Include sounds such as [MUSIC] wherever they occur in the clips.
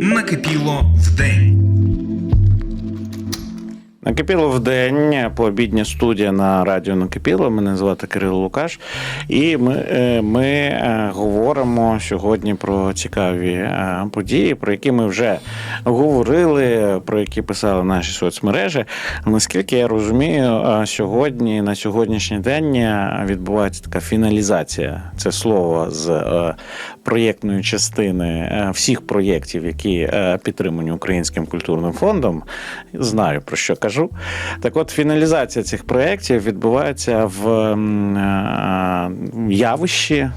Накипіло в день. Накипіло в день пообідня студія на радіо Накипіло. Мене звати Кирило Лукаш, і ми, е, ми е, говоримо сьогодні про цікаві е, події, про які ми вже говорили, про які писали наші соцмережі. Наскільки я розумію, сьогодні на сьогоднішній день відбувається така фіналізація це слово з проєктної частини е, всіх проєктів, які е, підтримані Українським культурним фондом. Знаю про що кажу. Так, от фіналізація цих проєктів відбувається в е, явищі,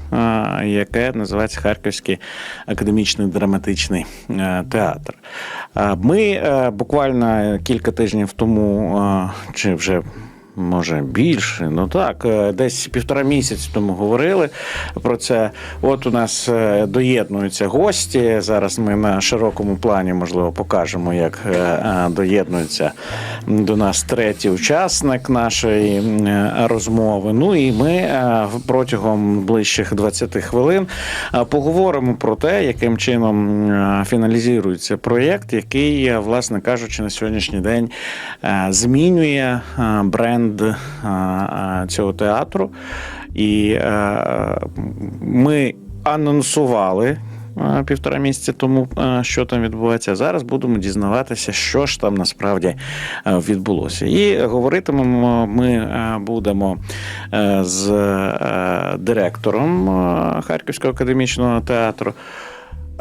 яке називається Харківський академічний драматичний театр. Ми буквально кілька тижнів тому, чи вже Може більше, ну так, е, десь півтора місяці тому говорили про це. От у нас е, доєднуються гості. Зараз ми на широкому плані, можливо, покажемо, як е, доєднується до нас третій учасник нашої розмови. Ну і ми протягом ближчих 20 хвилин поговоримо про те, яким чином фіналізується проєкт, який, власне кажучи, на сьогоднішній день змінює е, бренд е, е, цього театру. І е, ми анонсували. Півтора місяця тому, що там відбувається. Зараз будемо дізнаватися, що ж там насправді відбулося. І говоритимемо ми будемо з директором Харківського академічного театру.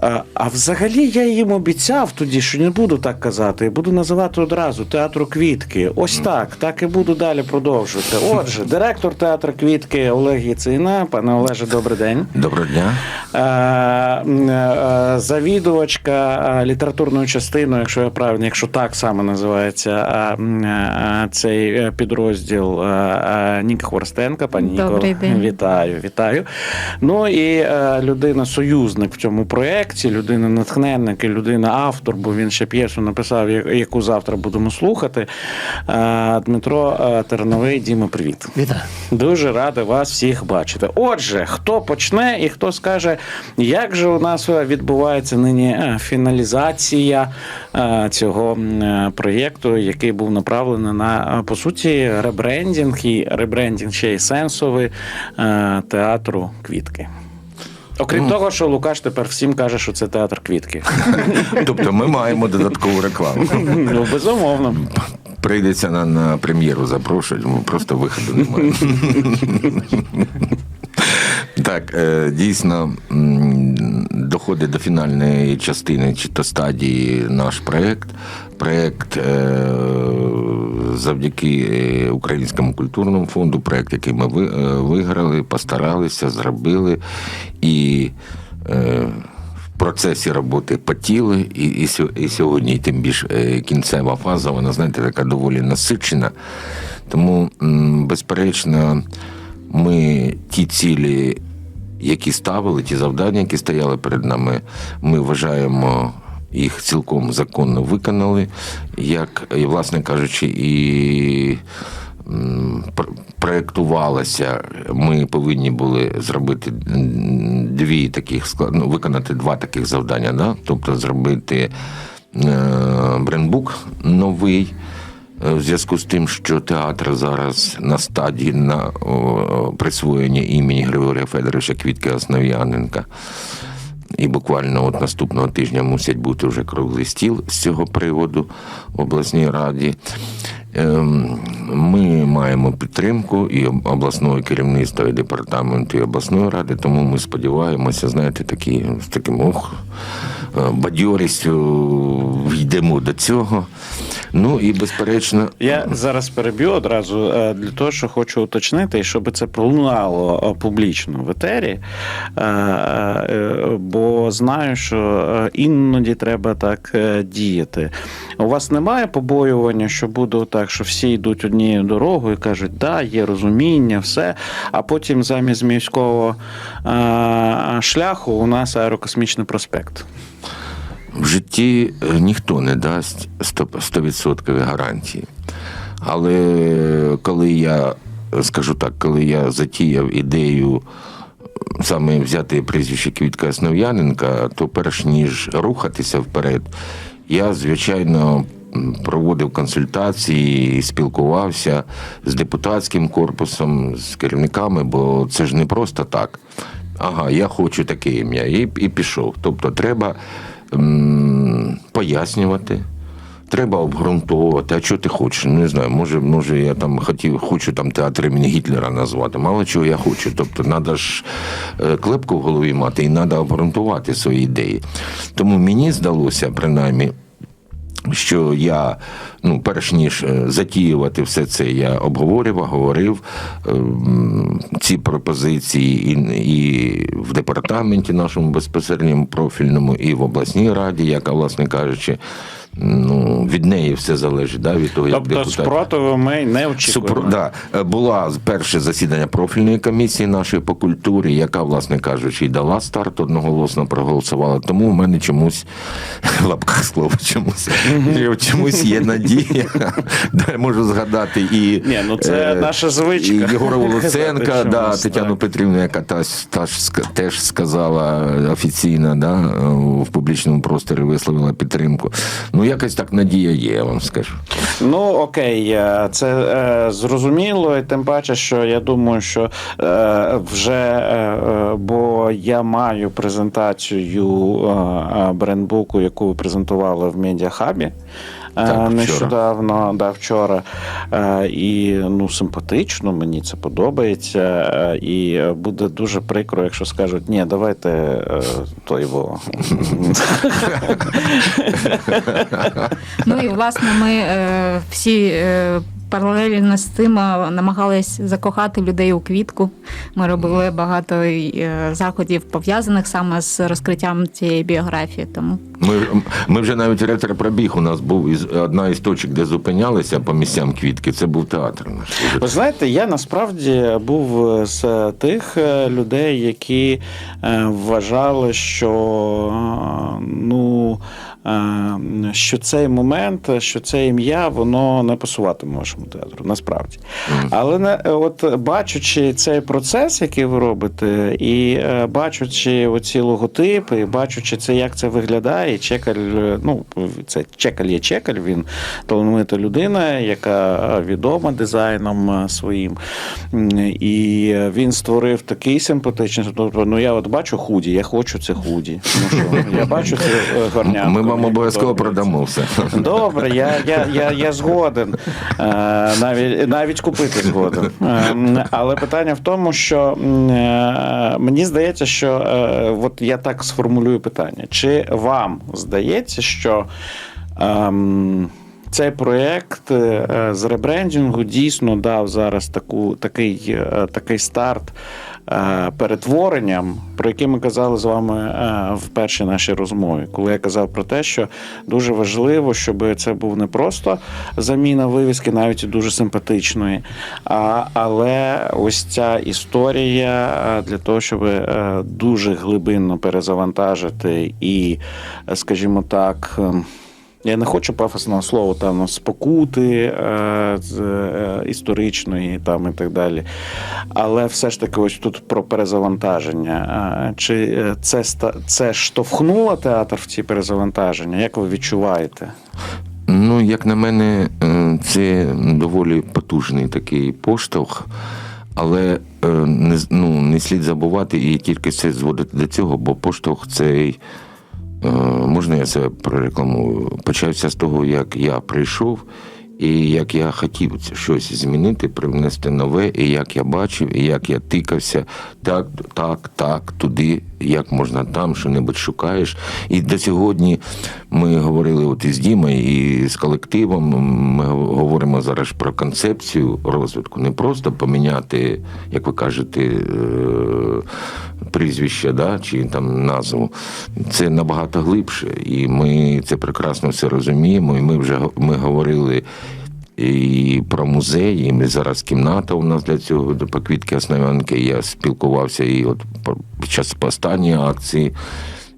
А, а взагалі я їм обіцяв тоді, що не буду так казати, буду називати одразу театру квітки. Ось так, так і буду далі продовжувати. Отже, директор театру квітки Олег Яцина. Пане Олеже, добрий день. Доброго дня. Завідувачка літературною частиною, якщо я правильно, якщо так само називається цей е, підрозділ Ніка Хворостенка. Пані Ніко, Добрий день. вітаю, вітаю. Ну і е, людина-союзник в цьому проєкті, людина-натхненник і людина-автор, бо він ще п'єсу написав, яку завтра будемо слухати. Е, Дмитро е, Терновий, Діма, привіт. Вітаю. Дуже радий вас всіх бачити. Отже, хто почне і хто скаже, як же у нас відбувається нині е, фіналізація цього проєкту, який був направлений на по суті ребрендінг і ребрендінг ще й сенсовий театру квітки. Окрім того, що Лукаш тепер всім каже, що це театр квітки. [LAUGHS] Тобто ми маємо додаткову рекламу. [LAUGHS] Ну, безумовно. Прийдеться на, на прем'єру запрошують, ну, просто виходу немає. [LAUGHS] Так, е, дійсно доходить до фінальної частини чи то стадії наш проєкт. Проєкт е, завдяки е, Українському культурному фонду, проєкт, який ми е, виграли, постаралися, зробили. І в процесі роботи потіли, і, і, і сьогодні, тим більш кінцева фаза, вона, знаєте, така доволі насичена. Тому, безперечно, ми ті цілі, які ставили, ті завдання, які стояли перед нами, ми вважаємо. Їх цілком законно виконали, як, і, власне кажучи, і проєктувалося. Ми повинні були зробити дві таких ну, виконати два таких завдання. Да? Тобто зробити е, брендбук новий. Е, В зв'язку з тим, що театр зараз на стадії на присвоєння імені Григорія Федоровича Квітки Основ'яненка. І буквально от наступного тижня мусять бути вже круглий стіл з цього приводу в обласній раді. Ем, Ми маємо підтримку і обласного керівництва, і департаменту, і обласної ради, тому ми сподіваємося, знаєте, такі, з таким ох, е, бадьорістю йдемо до цього. Ну і безперечно, Я зараз переб'ю одразу е, для того, що хочу уточнити, і щоб це пролунало е, публічно в етері. е, Бо знаю, що іноді треба так діяти. У вас немає побоювання, що буде так, що всі йдуть однією дорогою і кажуть, да, є розуміння, все. А потім замість міського шляху у нас аерокосмічний проспект. В житті е, ніхто не дасть 100% гарантії. Але коли я скажу так, коли я затіяв ідею саме взяти прізвище Квітка Основ'яненка, то перш ніж рухатися вперед, я, звичайно, проводив консультації, спілкувався з депутатським корпусом, з керівниками, бо це ж не просто так. Ага, я хочу таке ім'я, і, і пішов. Тобто треба пояснювати. Треба обґрунтовувати, а що ти хочеш? Не знаю, може, може, я там хотів, хочу там театр імені Гітлера назвати. Мало чого я хочу. Тобто, треба ж е, клепку в голові мати і треба обґрунтувати свої ідеї. Тому мені здалося, принаймні, що я, ну, перш ніж е, затіювати все це, я обговорював, говорив ем, ці пропозиції і, і в департаменті нашому безпосередньому профільному, і в обласній раді, яка, власне кажучи, ну, від неї все залежить, да, від того, як Тобто депутат. спротиву ми не очікуємо. Супро... Да. Е, Була перше засідання профільної комісії нашої по культурі, яка, власне кажучи, і дала старт, одноголосно проголосувала. Тому в мене чомусь в лапках слово чомусь, чомусь є надія. [LAUGHS] Да, я можу згадати і, Ні, ну це е, наша звичка. і Єгора [LAUGHS] Волоценка, да, Тетяну так. Петрівну, яка та, та ж, теж сказала офіційно да, в публічному просторі висловила підтримку. Ну, якось так надія є, я вам скажу. Ну окей, е, це е, зрозуміло, і тим паче, що я думаю, що е, вже е, е, бо я маю презентацію е, брендбуку, яку ви презентували в медіахабі. Е, нещодавно, вчора. Да, вчора. Е, І ну, симпатично, мені це подобається. Е, І буде дуже прикро, якщо скажуть, ні, давайте той во. Ну і власне ми всі паралельно з цим е, намагались закохати людей у квітку. Ми робили багато е, заходів пов'язаних саме з розкриттям цієї біографії. Тому Ми, ми вже навіть ретро-пробіг у нас був із одна із точок, де зупинялися по місцям квітки. Це був театр наш. Ви знаєте, я насправді був з тих е, людей, які е, вважали, що е, ну. Е, Що цей момент, що це ім'я, воно не пасуватиме вашому театру, насправді. Але не от бачучи цей процес, який ви робите, і е, бачучи оці логотипи, і бачучи це, як це виглядає, і чекаль, е, ну це чекаль є чекаль, він талановита людина, яка відома дизайном е, своїм. І він створив такий симпатичний. Тобто, ну я от бачу худі, я хочу це худі. Ну що, я бачу це е, горнятко. Ми вам обов'язково продамо все. Добре, я, я, я, я згоден. Е, Навіть, навіть купити згоден. Е, Але питання в тому, що е, мені здається, що от я так сформулюю питання: чи вам здається, що ем, цей проєкт е, з ребрендінгу дійсно дав зараз таку, такий, е, такий старт е, перетворенням, про який ми казали з вами е, в першій нашій розмові, коли я казав про те, що дуже важливо, щоб це був не просто заміна вивіски, навіть дуже симпатичної, а, але ось ця історія е, для того, щоб е, дуже глибинно перезавантажити і, е, скажімо так. Я не хочу пафосного слова там спокути е, е, історичної там і так далі. Але все ж таки, ось тут про перезавантаження. Е, Чи це це штовхнуло театр в ці перезавантаження? Як ви відчуваєте? Ну, як на мене, це доволі потужний такий поштовх, але не, ну, не слід забувати і тільки це зводити до цього, бо поштовх цей, можна я це прорекламую, почався з того, як я прийшов. І як я хотів щось змінити, привнести нове, і як я бачив, і як я тикався, так, так, так, туди, як можна там, що-небудь шукаєш. І до сьогодні ми говорили от із Дімою, і з колективом. Ми говоримо зараз про концепцію розвитку. Не просто поміняти, як ви кажете, е, прізвище, да, чи там назву. Це набагато глибше. І ми це прекрасно все розуміємо. І ми вже ми говорили і про музей, і ми зараз кімната у нас для цього до поквітки Основянки. Я спілкувався і от під час останньої акції.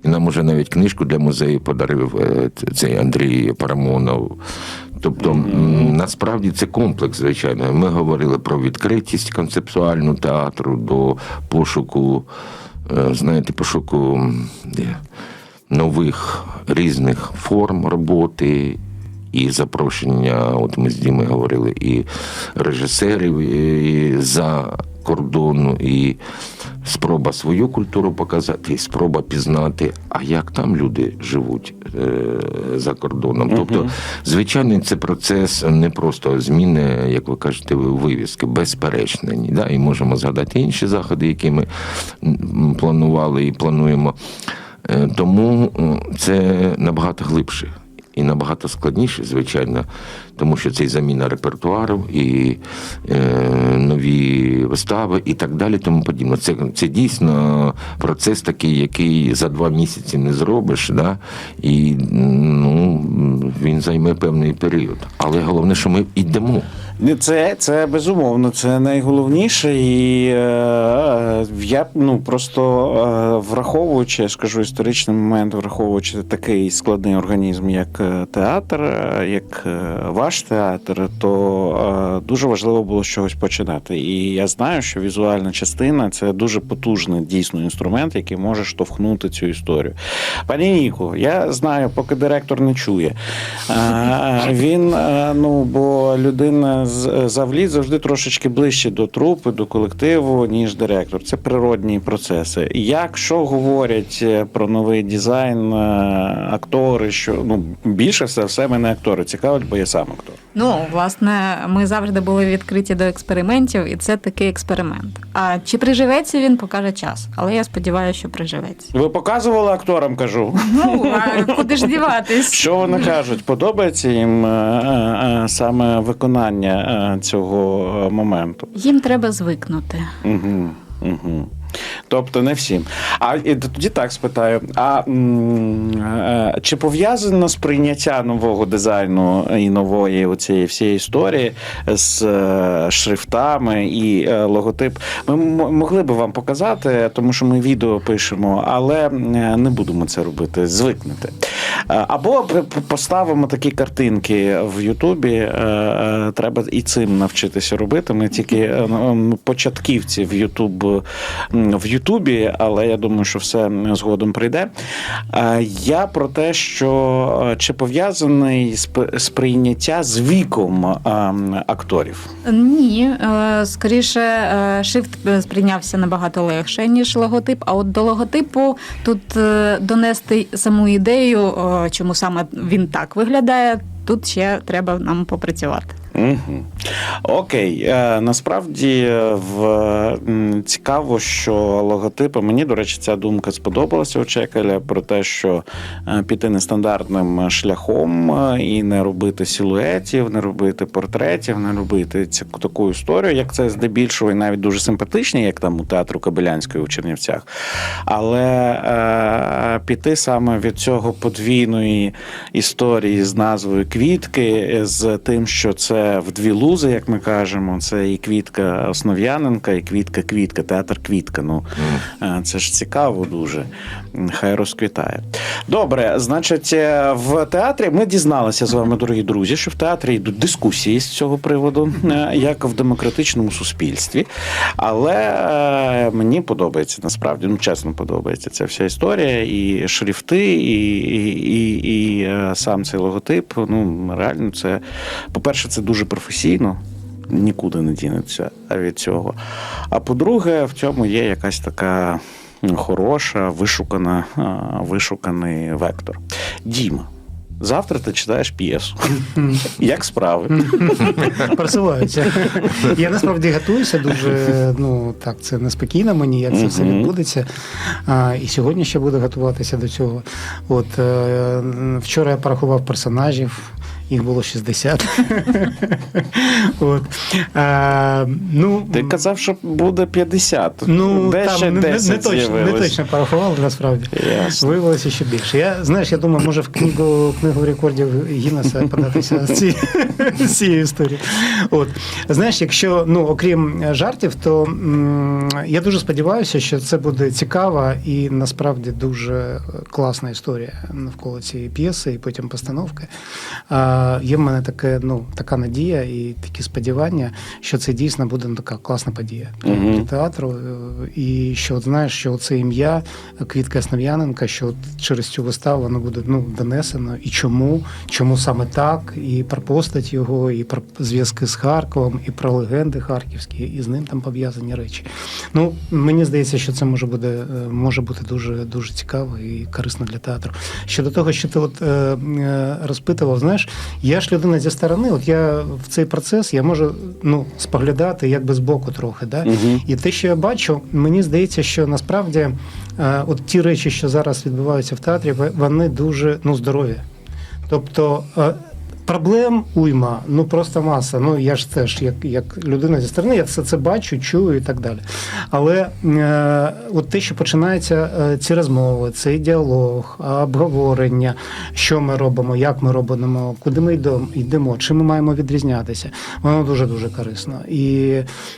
І нам уже навіть книжку для музею подарив е, цей Андрій Парамонов. Тобто, насправді це комплекс, звичайно. Ми говорили про відкритість концептуальну театру до пошуку, е, знаєте, пошуку нових різних форм роботи. І запрошення, от ми з Дімою говорили, і режисерів і за кордону, і спроба свою культуру показати, і спроба пізнати, а як там люди живуть е, за кордоном. Тобто, звичайно, це процес не просто зміни, як ви кажете, вивіски, безперечно. Да? І можемо згадати інші заходи, які ми планували і плануємо. Е, Тому це набагато глибше. І набагато складніше, звичайно, тому що це і заміна репертуару, і е, нові вистави, і так далі, тому подібне. Це, це дійсно процес такий, який за два місяці не зробиш, да? і ну, він займе певний період. Але головне, що ми йдемо. Ні, Це, це безумовно, це найголовніше, і е, я ну просто е, враховуючи, я скажу історичний момент, враховуючи такий складний організм, як е, театр, е, як е, ваш театр, то е, дуже важливо було з чогось починати. І я знаю, що візуальна частина це дуже потужний дійсно інструмент, який може штовхнути цю історію. Пані Ніко, я знаю, поки директор не чує. Е, Він е, ну бо людина завліт завжди трошечки ближче до трупи, до колективу, ніж директор. Це природні процеси. Якщо говорять е, про новий дизайн, е, актори, що ну більше все все мене актори цікавить, бо я сам актор. Ну, власне, ми завжди були відкриті до експериментів, і це такий експеримент. А чи приживеться він, покаже час. Але я сподіваюся, що приживеться. Ви показували акторам, кажу. Ну, а куди ж діватись? Що вони кажуть? Подобається їм е, саме виконання цього е, моменту? Їм треба звикнути. Угу, угу. Тобто не всім. А і тоді так спитаю: а е, чи пов'язано сприйняття нового дизайну і нової оцієї всієї історії з е, шрифтами і е, логотип? Ми могли би вам показати, тому що ми відео пишемо, але не будемо це робити. Звикнете. Або поставимо такі картинки в Ютубі. Треба і цим навчитися робити. Ми тільки початківці в Ютуб в Ютубі, але я думаю, що все згодом прийде. Я про те, що е, чи пов'язаний сп- сприйняття з віком е, акторів. Ні, е, скоріше, шрифт сприйнявся набагато легше, ніж логотип. А от до логотипу тут донести саму ідею, чому саме він так виглядає, тут ще треба нам попрацювати. Угу. Окей, е, насправді е, в м, цікаво, що логотипи. Мені, до речі, ця думка сподобалася у Чекеля про те, що е, піти нестандартним шляхом е, і не робити силуетів, не робити портретів, не робити цю таку історію, як це здебільшого і навіть дуже симпатичні, як там у театру Кобилянської у Чернівцях. Але е, піти саме від цього подвійної історії з назвою квітки, з тим, що це в дві лузи, як ми кажемо, це і квітка Основ'яненка, і квітка Квітка, театр Квітка. Ну е, це ж цікаво дуже. Хай розквітає. Добре, значить, е, в театрі ми дізналися з вами, дорогі друзі, що в театрі йдуть дискусії з цього приводу, е, як в демократичному суспільстві. Але мені подобається насправді, ну чесно подобається ця вся історія, і шрифти, і, і, і, і сам цей логотип. Ну реально, це по-перше, це дуже професійно. Нікуди не дінеться від цього. А по-друге, в цьому є якась така хороша, вишукана, вишуканий вектор. Діма, завтра ти читаєш п'єсу. [LAUGHS] Як справи? [LAUGHS] просуваються. Я насправді готуюся дуже. Ну так, це неспокійно мені, як це все відбудеться. А, і сьогодні ще буду готуватися до цього. От е, вчора я порахував персонажів. Їх було 60. [LAUGHS] От. А, ну, Ти казав, що буде 50. Ну, Де там ще не, не, 10 не, точно, не точно порахували, насправді. Ясно. Виявилося ще більше. Я, знаєш, я думаю, може в книгу, книгу рекордів Гіннеса податися з цієї історії. От. Знаєш, якщо, ну, окрім жартів, то м, я дуже сподіваюся, що це буде цікава і насправді дуже класна історія навколо цієї п'єси і потім постановки. А, є в мене таке, ну, така надія і такі сподівання, що це дійсно буде ну, така класна подія для театру. Е, І що от, знаєш, що це ім'я Квітка Основ'яненка, що от через цю виставу воно буде ну, донесено. І чому? Чому саме так? І про постать його, і про зв'язки з Харковом, і про легенди харківські, і з ним там пов'язані речі. Ну, мені здається, що це може буде е, може бути дуже дуже цікаво і корисно для театру. Щодо того, що ти от е, е, розпитував, знаєш, я ж людина зі сторони, от я в цей процес я можу ну, споглядати якби боку трохи. Да? Угу. І те, що я бачу, мені здається, що насправді е, от ті речі, що зараз відбуваються в театрі, вони дуже ну, здорові. Тобто. Проблем уйма, ну просто маса. Ну я ж теж, як, як людина зі сторони, я все це бачу, чую і так далі. Але е, от те, що починаються е, ці розмови, цей діалог, обговорення, що ми робимо, як ми робимо, куди ми йдемо, йдемо, чим ми маємо відрізнятися, воно дуже дуже корисно. І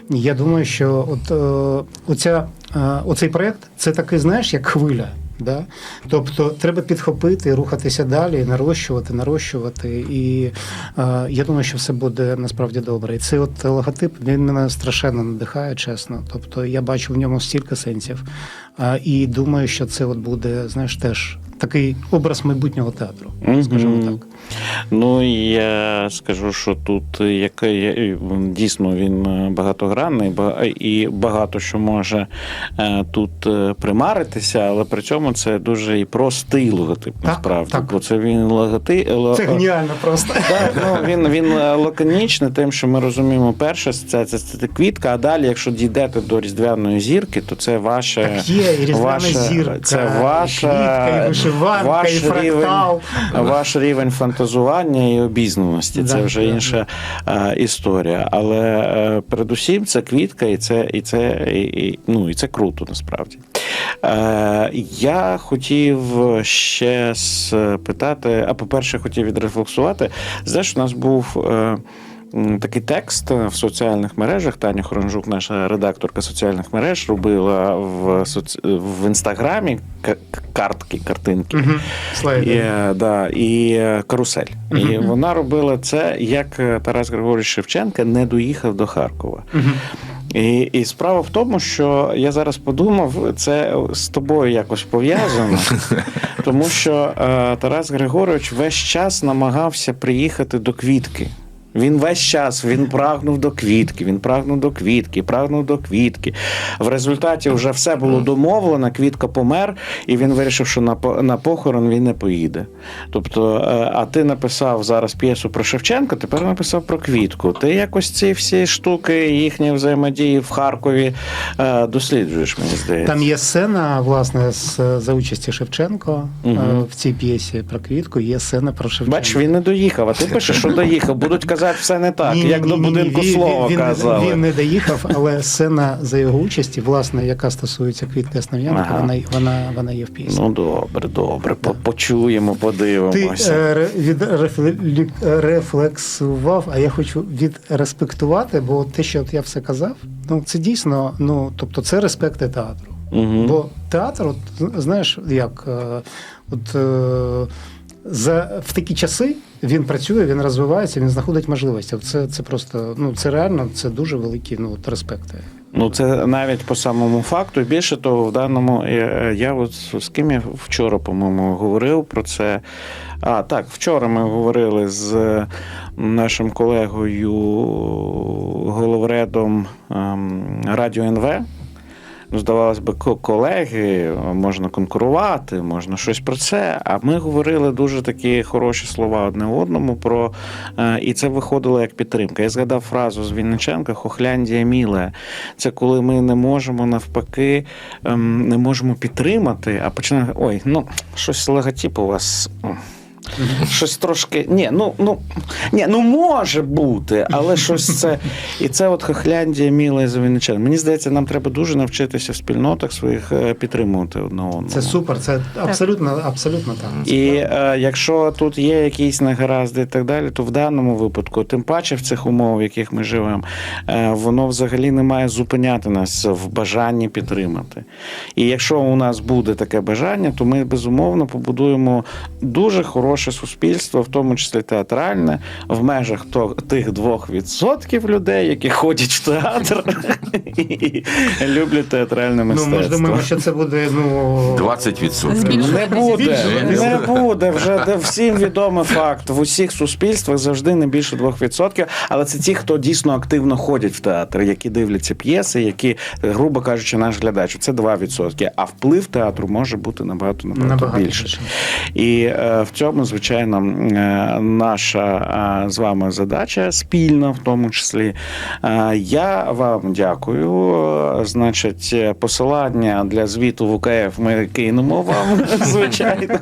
я думаю, що от е, оця, е, оцей проект це такий, знаєш, як хвиля. Да? Тобто треба підхопити, рухатися далі, нарощувати, нарощувати. І е, я думаю, що все буде насправді добре. І цей от логотип він мене страшенно надихає, чесно. Тобто я бачу в ньому стільки сенсів. Е, і думаю, що це от буде, знаєш, теж такий образ майбутнього театру, скажімо так. Ну я скажу, що тут як дійсно він е, багатогранний, і багато що може е, тут е, примаритися, але при цьому це дуже і простий логотип, насправді. так. Бо це він логотип. Це геніально просто. [LAUGHS] Так, ну, він, він е, лаконічний, тим, що ми розуміємо, перше це, це, це, квітка, а далі, якщо дійдете до різдвяної зірки, то це ваше. Так є, і різдвяна ваше- зірка, це і квітка, і вишиванка, ваш і фрактал. Рівень, ваш рівень фантазування і обізнаності. Це вже інша е, історія. Але е, передусім це квітка, і це, і це, і, ну, і це круто насправді. Е, я хотів ще спитати, а по-перше, хотів відрефлексувати. Знаєш, у нас був. Такий текст в соціальних мережах. Таня Хоранжук, наша редакторка соціальних мереж, робила в, соці- в інстаграмі картки, картинки. Слайди. І, да, і карусель. І вона робила це, як Тарас Григорович Шевченка не доїхав до Харкова. Мгм. І, і справа в тому, що я зараз подумав, це з тобою якось пов'язано, [LAUGHS] тому що е, Тарас Григорович весь час намагався приїхати до квітки. Він весь час він прагнув до квітки, він прагнув до квітки, прагнув до квітки. В результаті вже все було домовлено, квітка помер, і він вирішив, що на, похорон він не поїде. Тобто, е, а ти написав зараз п'єсу про Шевченка, тепер написав про квітку. Ти якось ці всі штуки, їхні взаємодії в Харкові е, досліджуєш, мені здається. Там є сцена, власне, з, за участі Шевченко е, в цій п'єсі про квітку. Є сцена про Шевченка. Бач, він не доїхав, а ти пишеш, що доїхав. Будуть казати все не так, Ні-ні-ні-ні, як до будинку він- слова він, казали. Він не доїхав, але сцена за його участі, власне, яка стосується квітки Основ'янка, Ага. вона, вона, вона є в п'єсі. Ну добре, добре. По- Почуємо, Ти подивимося. е, від рефле- рефлексував, а я хочу відреспектувати, бо те, що от я все казав, ну це дійсно, ну тобто це респекти театру. Мгм. Бо театр, от, знаєш, як е, от, е, за, в такі часи він працює, він розвивається, він знаходить можливості. Це, це просто, ну це реально, це дуже великі ну, от, респекти. Ну, це навіть по самому факту. Більше того, в даному я, я от з ким я вчора, по-моєму, говорив про це. А, так, вчора ми говорили з нашим колегою, головредом ем, Радіо НВ. Ну, здавалось би, ко- колеги, можна конкурувати, можна щось про це. А ми говорили дуже такі хороші слова одне одному про е, і це виходило як підтримка. Я згадав фразу з Вінниченка Хохляндія міле. Це коли ми не можемо навпаки, ем, не можемо підтримати, а починаємо. Ой, ну щось логотип у вас. Щось трошки. Ні, ну ну ні, ну може бути, але щось це. І це от Хохляндія, Міла і Завінничан. Мені здається, нам треба дуже навчитися в спільнотах своїх е, підтримувати одного. Це супер, це абсолютно, абсолютно так. І е, якщо тут є якісь негаразди і так далі, то в даному випадку, тим паче в цих умовах, в яких ми живемо, е, воно взагалі не має зупиняти нас в бажанні підтримати. І якщо у нас буде таке бажання, то ми безумовно побудуємо дуже хороше наше суспільство, в тому числі театральне, в межах то, тих 2% людей, які ходять в театр [LAUGHS] і люблять театральне Ну, ми ж думаємо, що це буде ну 20%. Не буде, не буде. Вже всім відомий факт. В усіх суспільствах завжди не більше 2%. Але це ті, хто дійсно активно ходять в театр, які дивляться п'єси, які, грубо кажучи, наш глядач. Це 2%. А вплив театру може бути набагато набагато, Набагато більше. більше. І е, в цьому, звичайно, е, наша е, з вами задача спільна, в тому числі. Е, я вам дякую. Значить, посилання для звіту в УКФ ми кинемо вам, [LAUGHS] звичайно,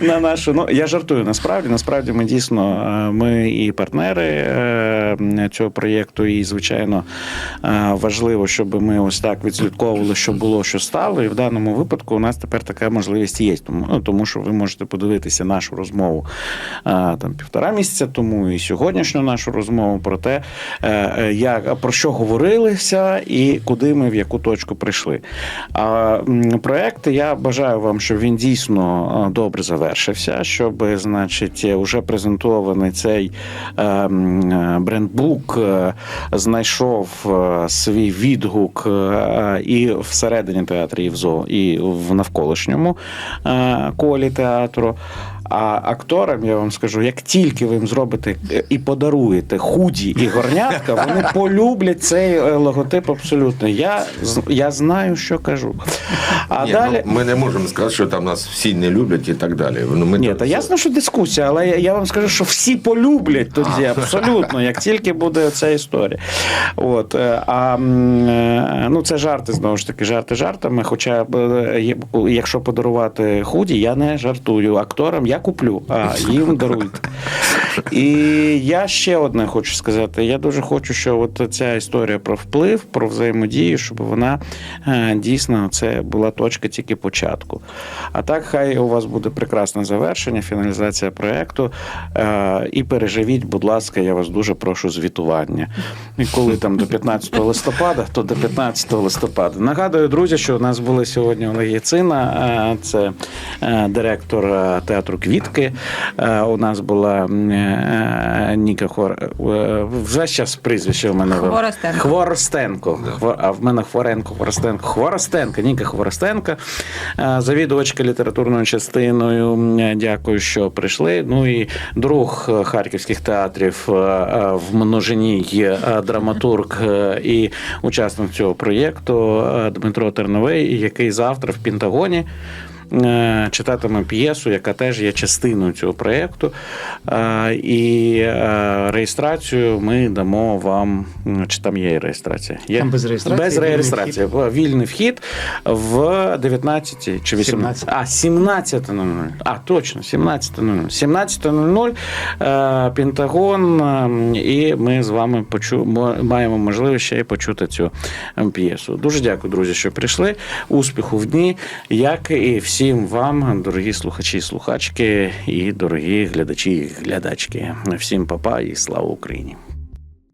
на нашу. Ну я жартую. Насправді, насправді, ми дійсно ми і партнери цього проєкту, і звичайно важливо, щоб ми ось так відслідковували, що було, що стало. І в даному випадку у нас тепер така можливість є. Тому, ну, тому що ви можете подивитися нашу розмову е, там півтора місяця тому і сьогоднішню нашу розмову про те, е, е, як про що говорилися і куди ми в яку точку прийшли. А проект я бажаю вам, щоб він дійсно е, добре завершився, щоб, значить, вже презентований цей брендбук знайшов свій відгук і всередині театру, і в зо, і в навколишньому колі театру. А акторам я вам скажу, як тільки ви їм зробите е, і подаруєте худі і горнятка, вони [LAUGHS] полюблять цей е, логотип абсолютно. Я, я знаю, що кажу. А Ні, далі. ну, ми не можемо сказати, що там нас всі не люблять і так далі. Ну, ми Ні, та ясно, що дискусія, але я, я вам скажу, що всі полюблять тоді, абсолютно, як тільки буде ця історія. От, е, а ну, це жарти, знову ж таки, жарти жартами. Хоча якщо подарувати худі, я не жартую акторам, я куплю, а їм дарують. І я ще одне хочу сказати. Я дуже хочу, що от ця історія про вплив, про взаємодію, щоб вона е, дійсно це була точка тільки початку. А так, хай у вас буде прекрасне завершення, фіналізація проекту. Е, І переживіть, будь ласка, я вас дуже прошу звітування. І коли там до 15 листопада, то до 15 листопада. Нагадую, друзі, що у нас були сьогодні Олег Яцина, е, це директор театру Квітки. Е, У нас була е, Ніка Хор. е, Вже зараз прізвище в мене Хворостенко. Хворостенко. А в мене Хворенко, Хворостенко. Хворостенко, Ніка Хворостенко, е, завідувачка літературною частиною. Дякую, що прийшли. Ну і друг харківських театрів в множині є драматург е, і учасник цього проєкту е, Дмитро Терновий, який завтра в Пентагоні. Е, Читатиме п'єсу, яка теж є частиною цього проєкту. Е, І е, реєстрацію ми дамо вам. Чи там є реєстрація? Є? Там без реєстрації, Без вільний реєстрації. В- Вільний вхід в 19 чи 18. 17. А, 17.00. А, точно, 17.00. 17.00 е, Пентагон, е, і ми з вами почу... маємо можливість ще й почути цю е, п'єсу. Дуже дякую, друзі, що прийшли. Успіху в дні, як і всім вам, дорогі слухачі і слухачки, і дорогі глядачі і глядачки. Всім папа і слава Україні!